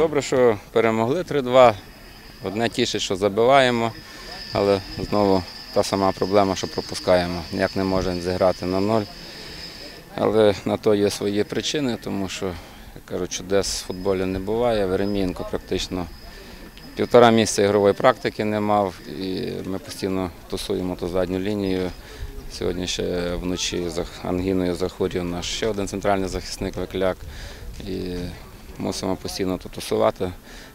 добре, що перемогли 3-2. Одне тішить, що забиваємо, але знову та сама проблема, що пропускаємо. Ніяк не можемо зіграти на ноль. Але на то є свої причини, тому що, як кажуть, чудес в футболі не буває. Веремієнко практично півтора місяця ігрової практики не мав, і ми постійно тусуємо ту задню лінію. Сьогодні ще вночі за ангіною захворів наш ще один центральний захисник Векляк. І мусимо постійно тут тусувати.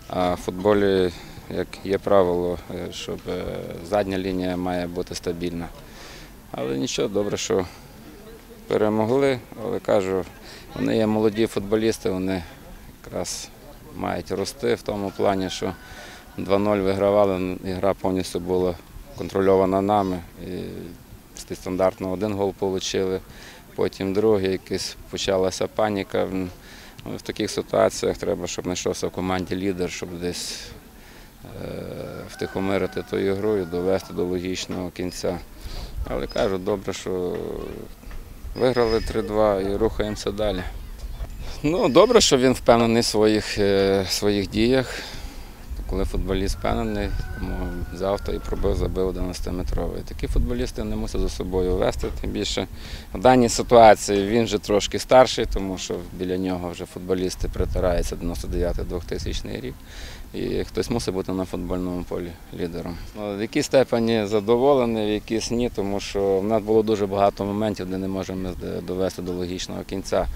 А в футболі, як є правило, е, щоб е, задня лінія має бути стабільна. Але нічого, добре, що перемогли, але кажу, вони є молоді футболісти, вони якраз мають рости в тому плані, що 2-0 вигравали, і гра повністю була контрольована нами. І стандартно один гол отримали, потім другий, якийсь почалася паніка. В таких ситуаціях треба, щоб знайшовся в команді лідер, щоб десь е, втихомирити ту ігру і довести до логічного кінця. Але кажу, добре, що виграли 3-2 і рухаємося далі. Ну, добре, що він впевнений в своїх, е, своїх діях. Коли футболіст впевнений, тому взяв та і пробив, забив 11-метровий. Такі футболісти не мусять за собою вести. Тим більше в даній ситуації він вже трошки старший, тому що біля нього вже футболісти притираються 99-2000 рік. І хтось мусить бути на футбольному полі лідером. Ну, В якійсь степені задоволений, в якійсь ні, тому що в нас було дуже багато моментів, де не можемо довести до логічного кінця,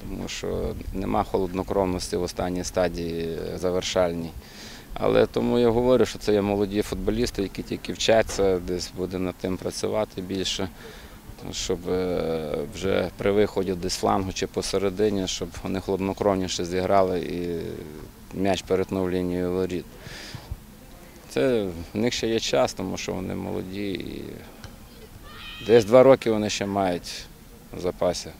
тому що нема холоднокровності в останній стадії завершальній. Але тому я говорю, що це є молоді футболісти, які тільки вчаться, десь буде над тим працювати більше, щоб е, вже при виході десь флангу чи посередині, щоб вони хладнокровніше зіграли і м'яч перетнув лінію воріт. Це в них ще є час, тому що вони молоді і десь два роки вони ще мають в запасі.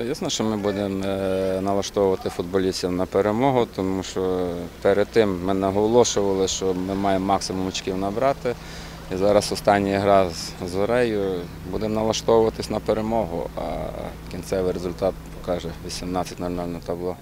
Звісно, що ми будемо е, налаштовувати футболістів на перемогу, тому що перед тим ми наголошували, що ми маємо максимум очків набрати. І зараз остання гра з Зорею. Будемо налаштовуватись на перемогу, а кінцевий результат покаже 18.00 на табло.